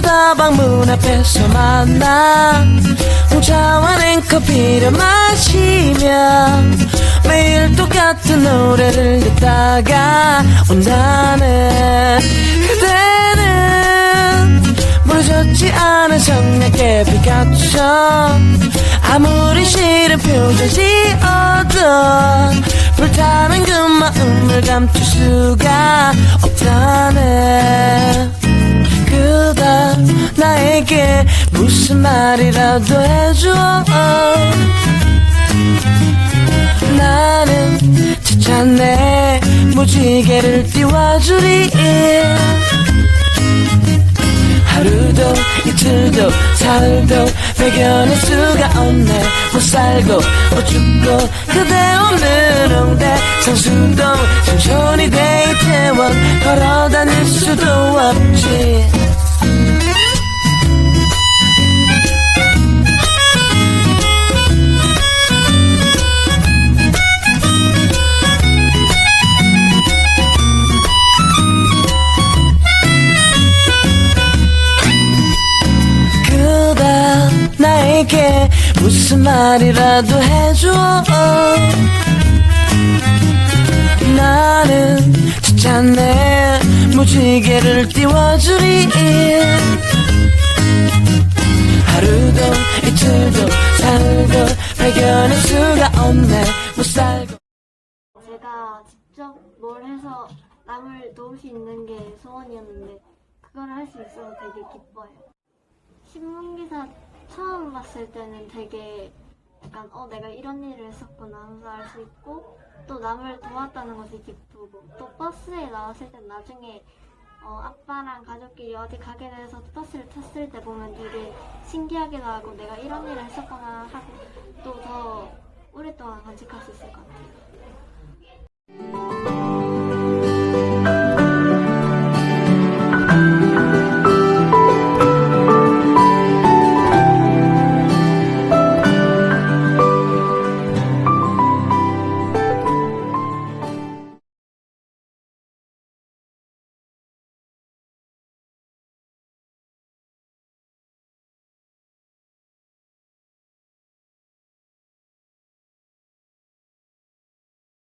다방 문 앞에서 만나. 홍차와 냉커피를 마시며 매일 똑같은 노래를 듣다가 온다는 그대는 무너졌지 않은 성냥개 피카처 아무리 싫은 표정 지어도 불타는 그 마음을 감출 수가 없다네 나에게 무슨 말이라도 해줘. 나는 지쳤네. 무지개를 띄워주리. 하루도 이틀도 사흘도 발견할 수가 없네. 못 살고 못 죽고 그대 없는 홍대 성수동 천천히 데이트원 걸어 다 나에게 무슨 말이라도 해줘. 나는 지쳤네. 무지개를 띄워주리. 하루도 이틀도 사흘도 발견할 수가 없네. 못 살고. 제가 직접 뭘 해서 남을 도울 수 있는 게 소원이었는데 그걸 할 수 있어서 되게 기뻐요. 신문기사 처음 봤을 때는 되게 약간 어 내가 이런 일을 했었구나 하면서 알 수 있고 또 남을 도왔다는 것이 기쁘고 또 버스에 나왔을 땐 나중에 어, 아빠랑 가족끼리 어디 가게 돼서 버스를 탔을 때 보면 되게 신기하기도 하고 내가 이런 일을 했었구나 하고 또 더 오랫동안 간직할 수 있을 것 같아요.